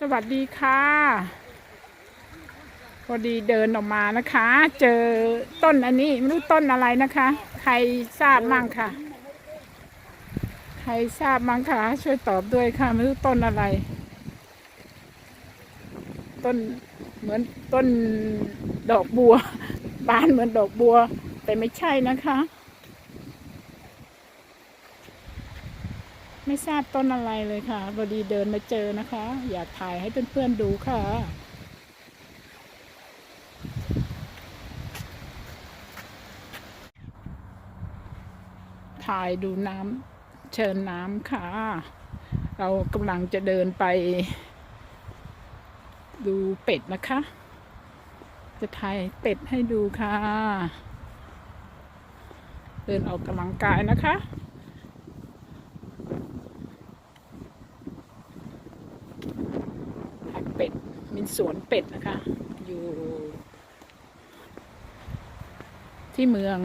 สวัสดีค่ะ พอดีเดินออกมานะคะ เจอต้นอันนี้ไม่รู้ต้นอะไรนะคะ ใครทราบมั่งค่ะ ใครทราบมั่งคะช่วยตอบด้วยค่ะไม่รู้ต้นอะไร ต้นเหมือนต้นดอกบัว บานเหมือนดอกบัว แต่ไม่ใช่นะคะ ไม่ทราบต้นอะไรเลยค่ะพอดีเดินมาเจอนะคะ อยากถ่ายให้เพื่อนๆดูค่ะ ถ่ายดูน้ำเชิญน้ำค่ะ เรากำลังจะเดินไป ดูเป็ดนะคะ จะถ่ายเป็ดให้ดูค่ะ เดินออกกำลังกายนะคะ เป็ดมีสวนเป็ดนะคะ อยู่ ที่เมือง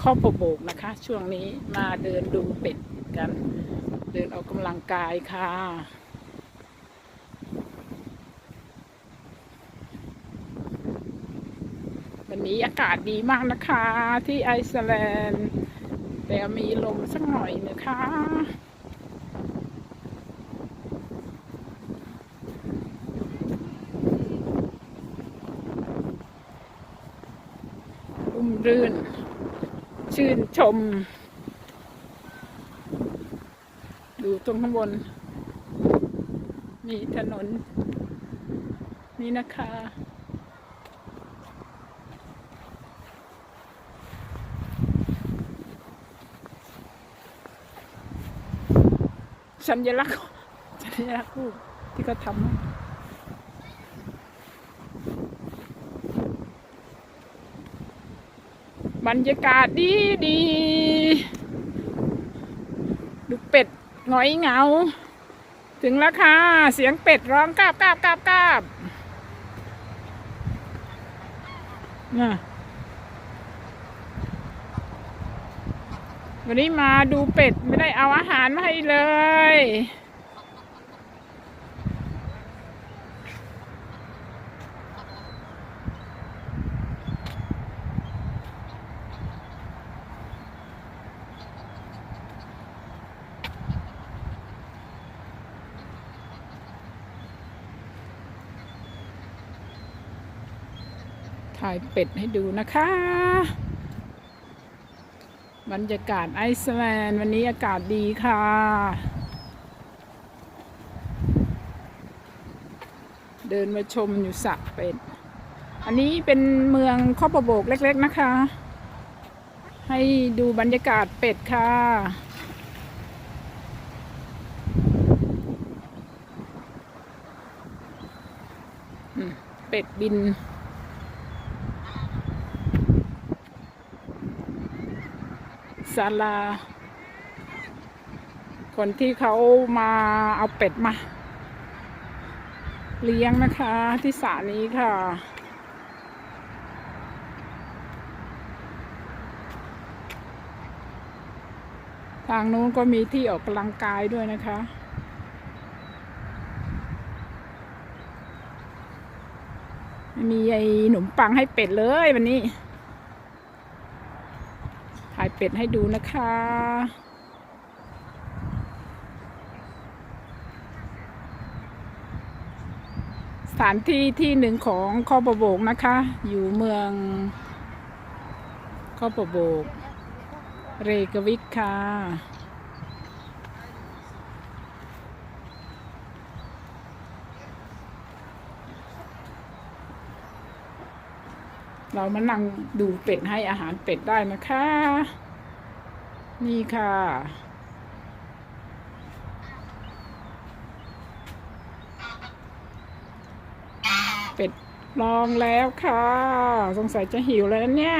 ข้อประโบกนะคะ ช่วงนี้มาเดินดูเป็ดกัน เดินออกกำลังกายค่ะวันนี้อากาศดีมากนะคะ ที่ไอซ์แลนด์ แต่มีลมสักหน่อยนะคะ มรื่น ชื่นชม ดูตรงข้างบน มีถนน นี่นะคะ สัญลักษณ์สัญลักษณ์ที่เขาทำ บรรยากาศดีดีดูเป็ดหงอยเงา ถึงแล้วค่ะ เสียงเป็ดร้องกาบกาบกาบกาบน่ะวันนี้มาดูเป็ดไม่ได้เอาอาหารมาให้เลย ถ่ายเป็ดให้ดูนะคะ บรรยากาศไอซ์แลนด์วันนี้อากาศดีค่ะ เดินมาชมอยู่สระเป็ด อันนี้เป็นเมืองข้อประโบกเล็ก ๆนะคะ ให้ดูบรรยากาศเป็ดค่ะเป็ดบิน ศาลา คนที่เขามาเอาเป็ดมา เลี้ยงนะคะที่สระนี้ค่ะ ทางนู้นก็มีที่ออกกำลังกายด้วยนะคะมีไอ้หนมปังให้เป็ดเลยวันนี้ เป็ดให้ดูนะคะ สถานที่ที่หนึ่งของข้อประโบกนะคะ อยู่เมืองข้อประโบก เรกวิกค่ะเรามานั่งดูเป็ดให้อาหารเป็ดได้นะคะ นี่ค่ะ เป็ดลองแล้วค่ะ สงสัยจะหิวแล้วเนี่ย